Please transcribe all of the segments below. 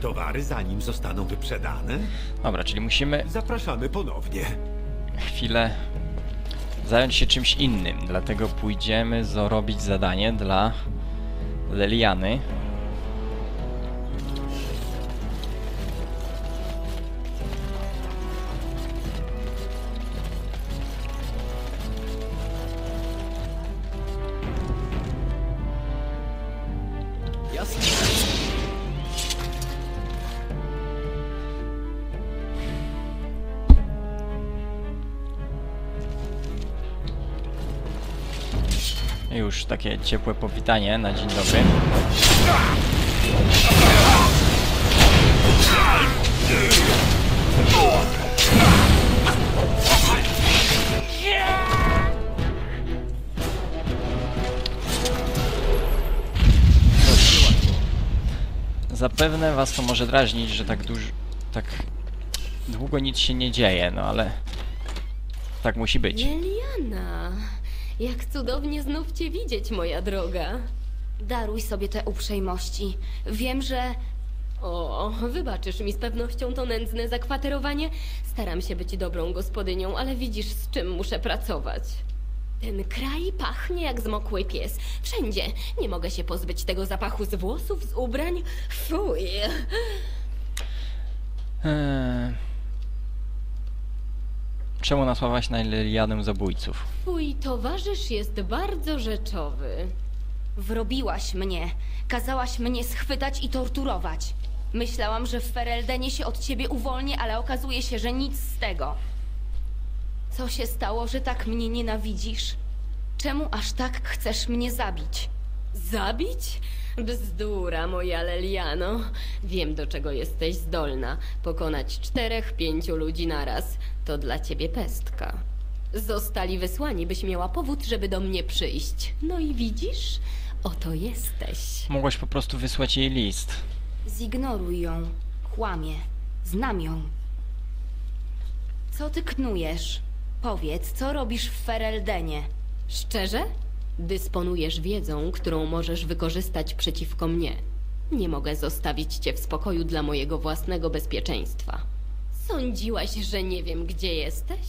Towary zanim zostaną wyprzedane? Dobra, czyli musimy Zapraszamy ponownie. chwilę zająć się czymś innym. Dlatego pójdziemy zrobić zadanie dla Leliany. Już takie ciepłe powitanie na dzień dobry. Zapewne was to może drażnić, że tak dużo, tak długo nic się nie dzieje, no ale tak musi być. Jak cudownie znów cię widzieć, moja droga. Daruj sobie te uprzejmości. Wiem, że O, wybaczysz mi z pewnością to nędzne zakwaterowanie. Staram się być dobrą gospodynią, ale widzisz, z czym muszę pracować. Ten kraj pachnie jak zmokły pies. Wszędzie. Nie mogę się pozbyć tego zapachu z włosów, z ubrań. Fuj. Eee... Czemu nasławaś na Lilianę zabójców? Twój towarzysz jest bardzo rzeczowy. wrobiłaś mnie. Kazałaś mnie schwytać i torturować. Myślałam, że w Fereldenie się od ciebie uwolnię, ale okazuje się, że nic z tego. Co się stało, że tak mnie nienawidzisz? Czemu aż tak chcesz mnie zabić? Zabić? Bzdura, moja Leliano. Wiem, do czego jesteś zdolna. Pokonać czterech, pięciu ludzi naraz. To dla ciebie pestka. Zostali wysłani, byś miała powód, żeby do mnie przyjść. No i widzisz? Oto jesteś. Mogłaś po prostu wysłać jej list. Zignoruj ją. Kłamie. Znam ją. Co ty knujesz? Powiedz, co robisz w Fereldenie? Szczerze? Dysponujesz wiedzą, którą możesz wykorzystać przeciwko mnie. Nie mogę zostawić cię w spokoju dla mojego własnego bezpieczeństwa. Sądziłaś, że nie wiem, gdzie jesteś?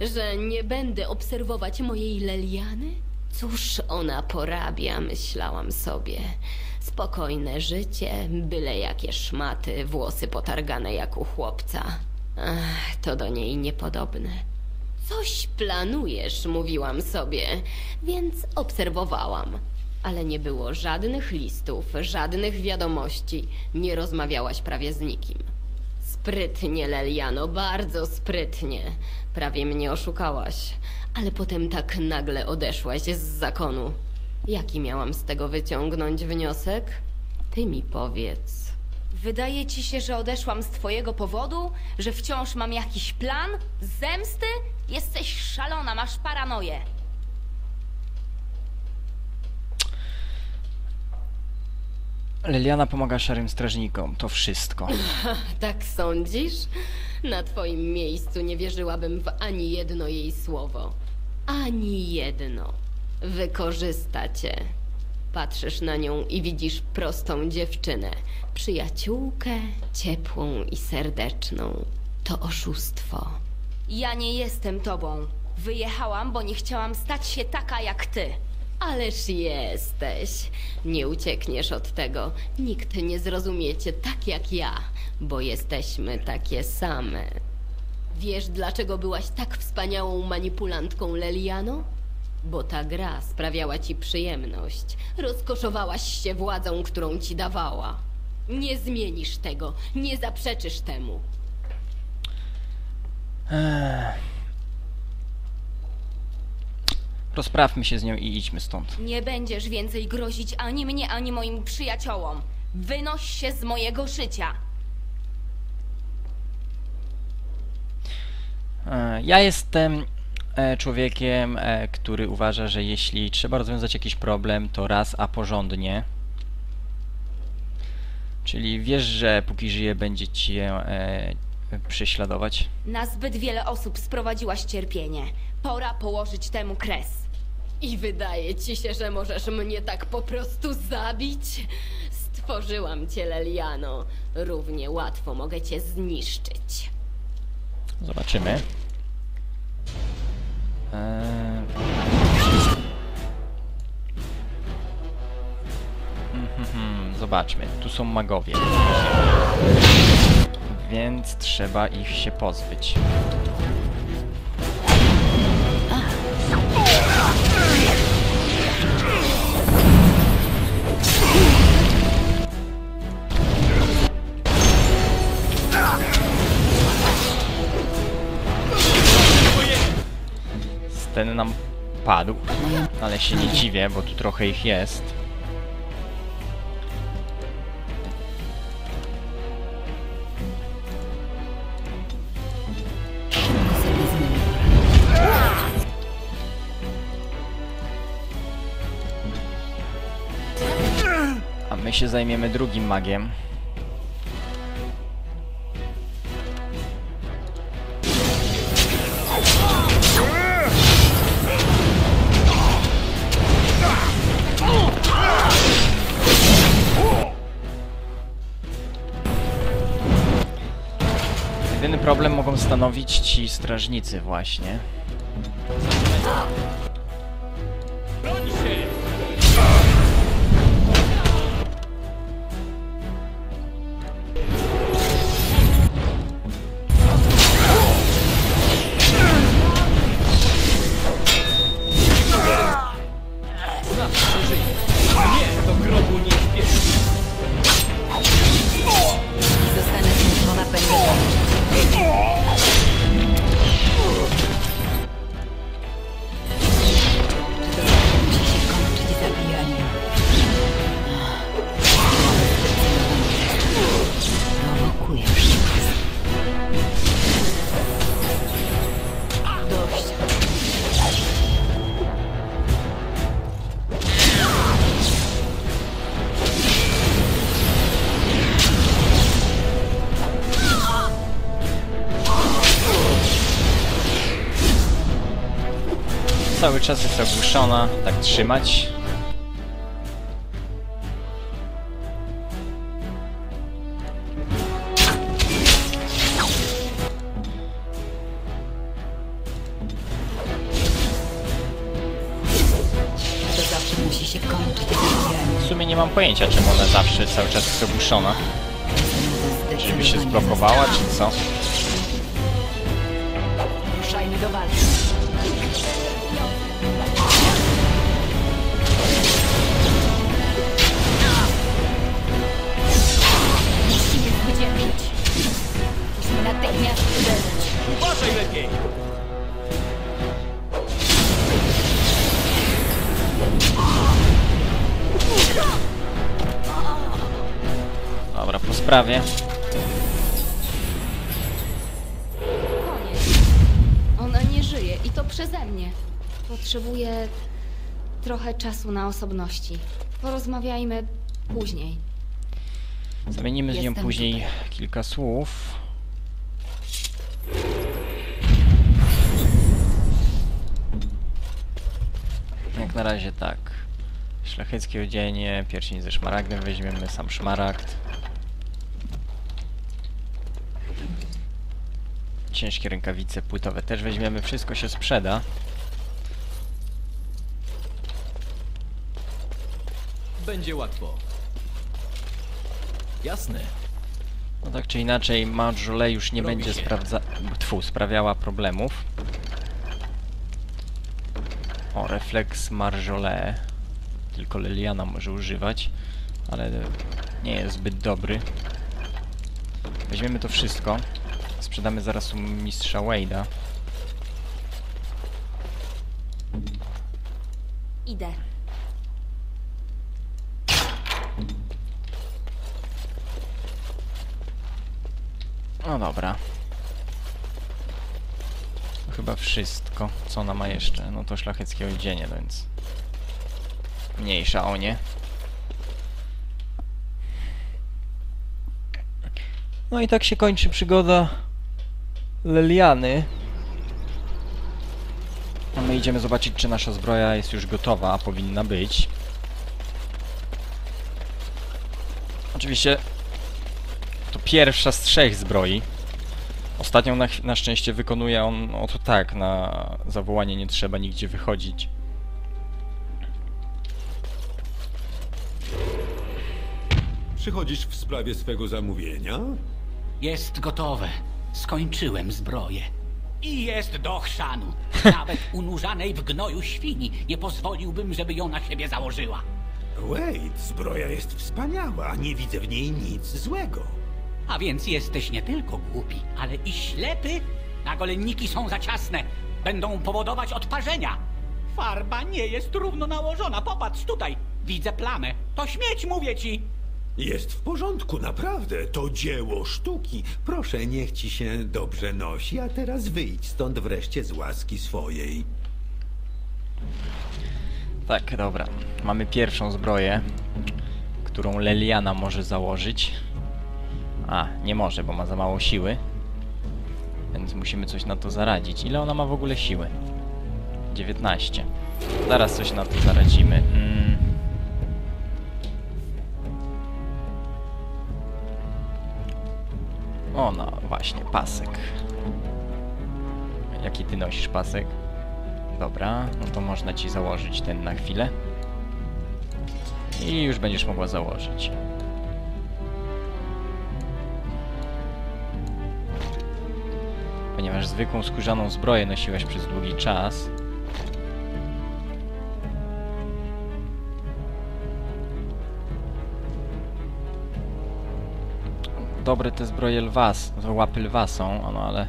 Że nie będę obserwować mojej Leliany? Cóż ona porabia, myślałam sobie. Spokojne życie, byle jakie szmaty, włosy potargane jak u chłopca. Ach, to do niej niepodobne. Coś planujesz, mówiłam sobie, więc obserwowałam. Ale nie było żadnych listów, żadnych wiadomości. Nie rozmawiałaś prawie z nikim. Sprytnie, Leliano, bardzo sprytnie. Prawie mnie oszukałaś. Ale potem tak nagle odeszłaś z zakonu. Jaki miałam z tego wyciągnąć wniosek? Ty mi powiedz. Wydaje ci się, że odeszłam z twojego powodu? Że wciąż mam jakiś plan? Zemsty? Jesteś szalona, masz paranoję. Liliana pomaga szarym strażnikom, to wszystko. Tak sądzisz? Na twoim miejscu nie wierzyłabym w ani jedno jej słowo. Ani jedno. Wykorzysta cię. Patrzysz na nią i widzisz prostą dziewczynę. Przyjaciółkę, ciepłą i serdeczną. To oszustwo. Ja nie jestem tobą. Wyjechałam, bo nie chciałam stać się taka jak ty. Ależ jesteś. Nie uciekniesz od tego. Nikt nie zrozumie cię tak jak ja, bo jesteśmy takie same. Wiesz, dlaczego byłaś tak wspaniałą manipulantką, Leliano? Bo ta gra sprawiała ci przyjemność. Rozkoszowałaś się władzą, którą ci dawała. Nie zmienisz tego, nie zaprzeczysz temu. Rozprawmy się z nią i idźmy stąd. Nie będziesz więcej grozić ani mnie, ani moim przyjaciołom. Wynoś się z mojego życia. E, Ja jestem e, człowiekiem, e, który uważa, że jeśli trzeba rozwiązać jakiś problem, to raz, a porządnie. Czyli wiesz, że póki żyję, będzie cię e, prześladować. Na zbyt wiele osób sprowadziłaś cierpienie. Pora położyć temu kres. I wydaje ci się, że możesz mnie tak po prostu zabić? Stworzyłam cię, Leliano. Równie łatwo mogę cię zniszczyć. Zobaczymy. Eee... Mhm, Zobaczmy, tu są magowie. Więc trzeba ich się pozbyć. Ten nam padł, ale się nie dziwię, bo tu trochę ich jest. A my się zajmiemy drugim magiem. Stanowić ci strażnicy właśnie. Cały czas jest ogłuszona, tak trzymać. W sumie nie mam pojęcia, czemu ona zawsze cały czas jest ogłuszona. Żeby się zblokowała, czy co? Ruszajmy do walki. Natychmiast uderzyć. Uważaj lepiej! Dobra, po sprawie. Koniec. Ona nie żyje i to przeze mnie. Potrzebuję trochę czasu na osobności. Porozmawiajmy później. Zamienimy z nią Jestem później kilka słów. Jak na razie tak. Szlacheckie odzienie, pierścień ze szmaragdem weźmiemy, sam szmaragd. Ciężkie rękawice płytowe też weźmiemy, wszystko się sprzeda. Będzie łatwo. Jasne. No tak czy inaczej, Marjorie już nie Robi będzie się. sprawdza... Tfu, sprawiała problemów. O, refleks Marjorie. Tylko Liliana może używać, ale nie jest zbyt dobry. Weźmiemy to wszystko. Sprzedamy zaraz u mistrza Wade'a. Idę. No dobra. Chyba wszystko, co ona ma jeszcze. No to szlacheckie odzienie, no więc... Mniejsza o nie. No i tak się kończy przygoda Leliany. A my idziemy zobaczyć, czy nasza zbroja jest już gotowa, a powinna być. Oczywiście to pierwsza z trzech zbroi. Ostatnią na, na szczęście wykonuje on oto tak, na zawołanie nie trzeba nigdzie wychodzić. Przychodzisz w sprawie swego zamówienia? Jest gotowe. Skończyłem zbroję. I jest do chrzanu. Nawet unurzanej w gnoju świni nie pozwoliłbym, żeby ją na siebie założyła. Wait, zbroja jest wspaniała, nie widzę w niej nic złego. A więc jesteś nie tylko głupi, ale i ślepy? Nagolenniki są za ciasne. Będą powodować odparzenia. Farba nie jest równo nałożona. Popatrz tutaj. Widzę plamę. To śmieć, mówię ci. Jest w porządku, naprawdę. To dzieło sztuki. Proszę, niech ci się dobrze nosi, a teraz wyjdź stąd wreszcie z łaski swojej. Tak, dobra. Mamy pierwszą zbroję, którą Leliana może założyć. A, nie może, bo ma za mało siły. Więc musimy coś na to zaradzić. Ile ona ma w ogóle siły? 19. Zaraz coś na to zaradzimy. Mm. O, no właśnie, pasek. Jaki ty nosisz pasek? Dobra, no to można ci założyć ten na chwilę. I już będziesz mogła założyć. Ponieważ zwykłą skórzaną zbroję nosiłeś przez długi czas. Dobre te zbroje lwa, łapy lwa są, no ale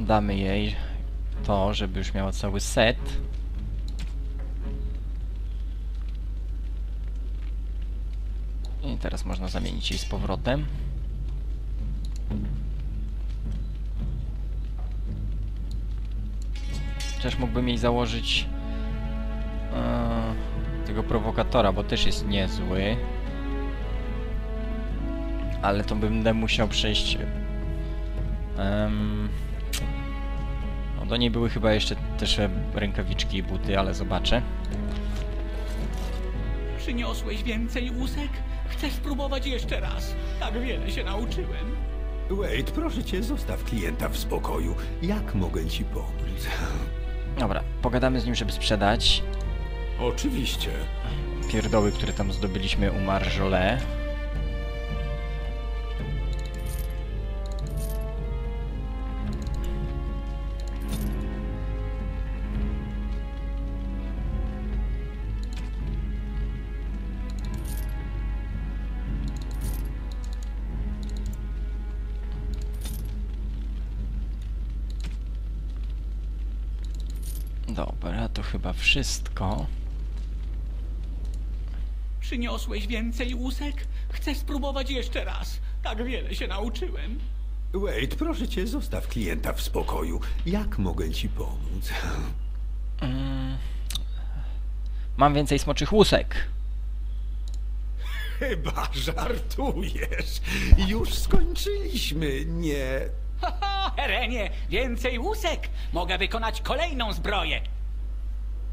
damy jej to, żeby już miała cały set. I teraz można zamienić jej z powrotem. Chociaż mógłbym jej założyć e, tego prowokatora, bo też jest niezły. Ale to będę musiał przejść Em, no do niej były chyba jeszcze też rękawiczki i buty, ale zobaczę. Przyniosłeś więcej łusek? Chcę spróbować jeszcze raz. Tak wiele się nauczyłem. Wait, proszę cię, zostaw klienta w spokoju. Jak mogę ci pomóc? Dobra, pogadamy z nim, żeby sprzedać Oczywiście. pierdoły, które tam zdobyliśmy u Marjole. Dobra, to chyba wszystko. Przyniosłeś więcej łusek? Chcę spróbować jeszcze raz. Tak wiele się nauczyłem. Wait, proszę cię, zostaw klienta w spokoju. Jak mogę ci pomóc? Mam więcej smoczych łusek. Chyba żartujesz. Już skończyliśmy, nie... Haha, Herenie, więcej łusek! Mogę wykonać kolejną zbroję.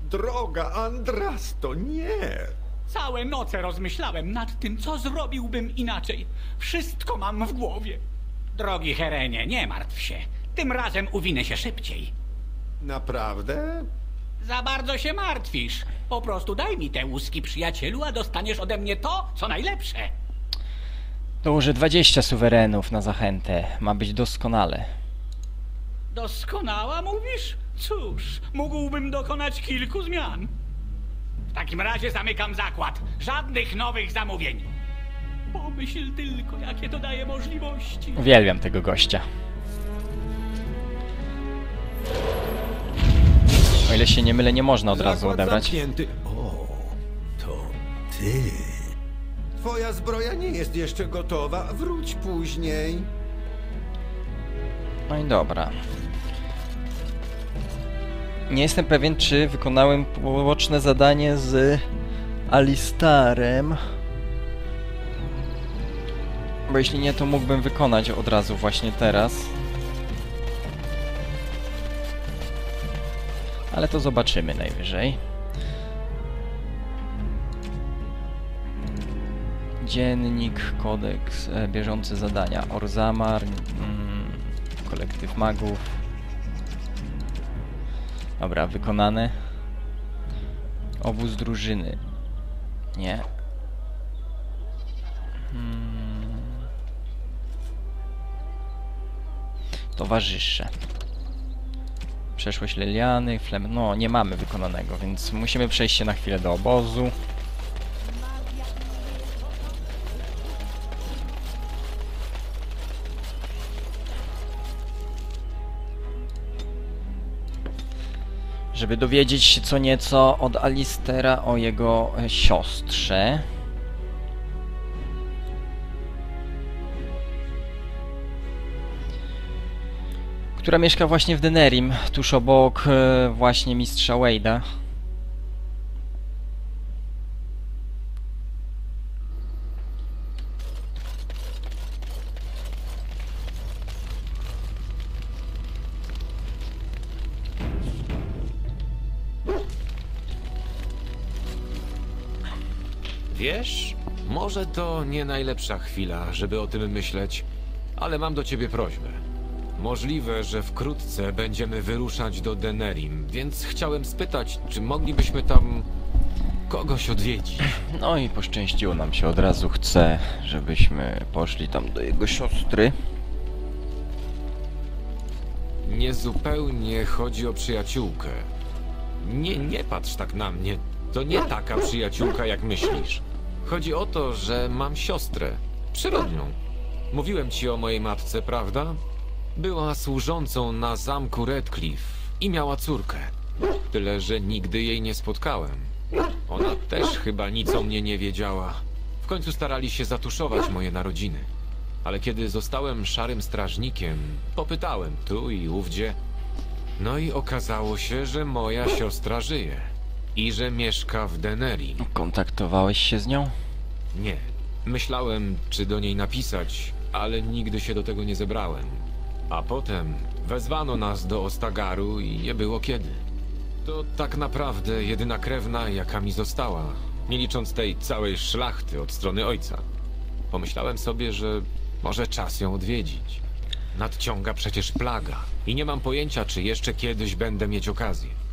Droga Andrasto, nie! Całe noce rozmyślałem nad tym, co zrobiłbym inaczej. Wszystko mam w głowie. Drogi Herenie, nie martw się. Tym razem uwinę się szybciej. Naprawdę? Za bardzo się martwisz. Po prostu daj mi te łuski, przyjacielu, a dostaniesz ode mnie to, co najlepsze. Dołożę 20 suwerenów na zachętę. Ma być doskonale. Doskonała, mówisz? Cóż, mógłbym dokonać kilku zmian. W takim razie zamykam zakład. Żadnych nowych zamówień. Pomyśl tylko, jakie to daje możliwości. Uwielbiam tego gościa. O ile się nie mylę, nie można od razu Zakład odebrać. Zamknięty. O, to ty. Twoja zbroja nie jest jeszcze gotowa. Wróć później. No i dobra. Nie jestem pewien, czy wykonałem poboczne zadanie z Alistarem. Bo jeśli nie, to mógłbym wykonać od razu właśnie teraz. Ale to zobaczymy najwyżej. Dziennik, kodeks, e, bieżące zadania. Orzamar, mm, kolektyw magów. Dobra, wykonane. Obóz drużyny. Nie. Hmm. Towarzysze. Przeszłość Leliany, Flem... No, nie mamy wykonanego, więc musimy przejść się na chwilę do obozu. Żeby dowiedzieć się co nieco od Alistera o jego e, siostrze. która mieszka właśnie w Denerim, tuż obok e, właśnie mistrza Wade'a. Wiesz, może to nie najlepsza chwila, żeby o tym myśleć, ale mam do ciebie prośbę. Możliwe, że wkrótce będziemy wyruszać do Denerim, więc chciałem spytać, czy moglibyśmy tam kogoś odwiedzić. No i poszczęściło nam się, od razu chce, żebyśmy poszli tam do jego siostry. Niezupełnie chodzi o przyjaciółkę. Nie, nie patrz tak na mnie. To nie taka przyjaciółka, jak myślisz. Chodzi o to, że mam siostrę. Przyrodnią. Mówiłem ci o mojej matce, prawda? Była służącą na zamku Redcliffe i miała córkę. Tyle, że nigdy jej nie spotkałem. Ona też chyba nic o mnie nie wiedziała. W końcu starali się zatuszować moje narodziny. Ale kiedy zostałem szarym strażnikiem, popytałem tu i ówdzie. No i okazało się, że moja siostra żyje. I że mieszka w Deneri. Kontaktowałeś się z nią? Nie. Myślałem, czy do niej napisać, ale nigdy się do tego nie zebrałem. A potem wezwano nas do Ostagaru i nie było kiedy. To tak naprawdę jedyna krewna, jaka mi została, nie licząc tej całej szlachty od strony ojca. Pomyślałem sobie, że może czas ją odwiedzić. Nadciąga przecież plaga i nie mam pojęcia, czy jeszcze kiedyś będę mieć okazję.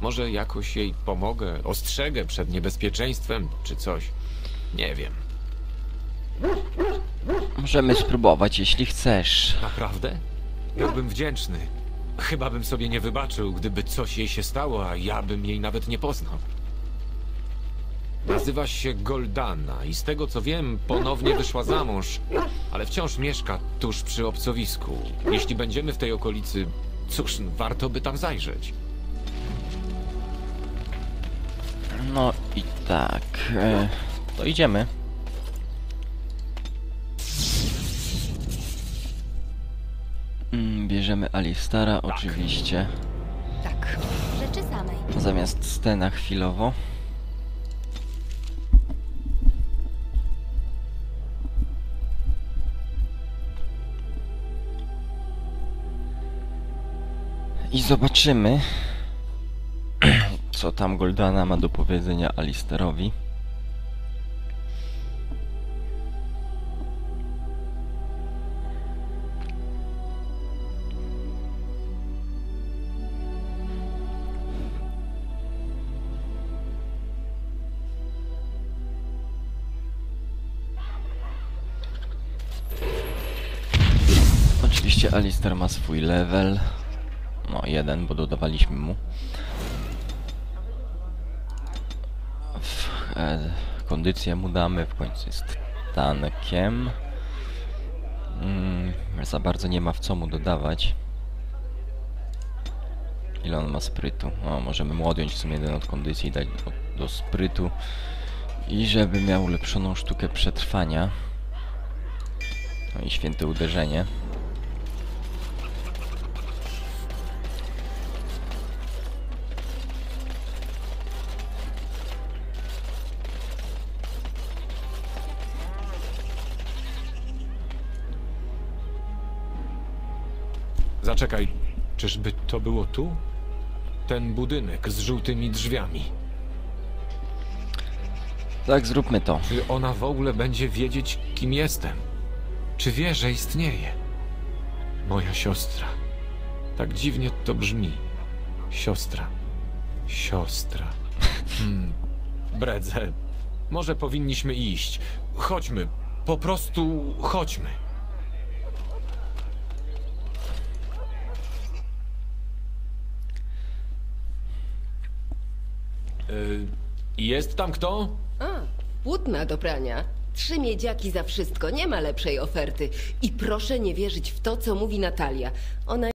Może jakoś jej pomogę, ostrzegę przed niebezpieczeństwem, czy coś. Nie wiem. Możemy spróbować, jeśli chcesz. Naprawdę? Byłbym wdzięczny. Chyba bym sobie nie wybaczył, gdyby coś jej się stało, a ja bym jej nawet nie poznał. Nazywa się Goldana i z tego co wiem, ponownie wyszła za mąż, ale wciąż mieszka tuż przy obcowisku. Jeśli będziemy w tej okolicy, cóż, warto by tam zajrzeć. No i tak. E, to idziemy. Mm, Bierzemy Alistara, oczywiście. Tak. Rzeczy samej. Zamiast Stena chwilowo. I zobaczymy, co tam Goldana ma do powiedzenia Alisterowi. Oczywiście Alister ma swój level. No, jeden, bo dodawaliśmy mu. W, e, kondycję mu damy, w końcu jest tankiem. Mm, za bardzo nie ma w co mu dodawać. Ile on ma sprytu? O, możemy mu odjąć w sumie jeden od kondycji i dać do, do sprytu. I żeby miał ulepszoną sztukę przetrwania. No i święte uderzenie. Zaczekaj, czyżby to było tu? Ten budynek z żółtymi drzwiami. Tak, zróbmy to. Czy ona w ogóle będzie wiedzieć, kim jestem? Czy wie, że istnieje? Moja siostra. Tak dziwnie to brzmi. Siostra. Siostra. Hmm. Bredzę. Może powinniśmy iść. Chodźmy. Po prostu chodźmy. Jest tam kto? A, płótna do prania. Trzy miedziaki za wszystko, nie ma lepszej oferty. I proszę nie wierzyć w to, co mówi Natalia. Ona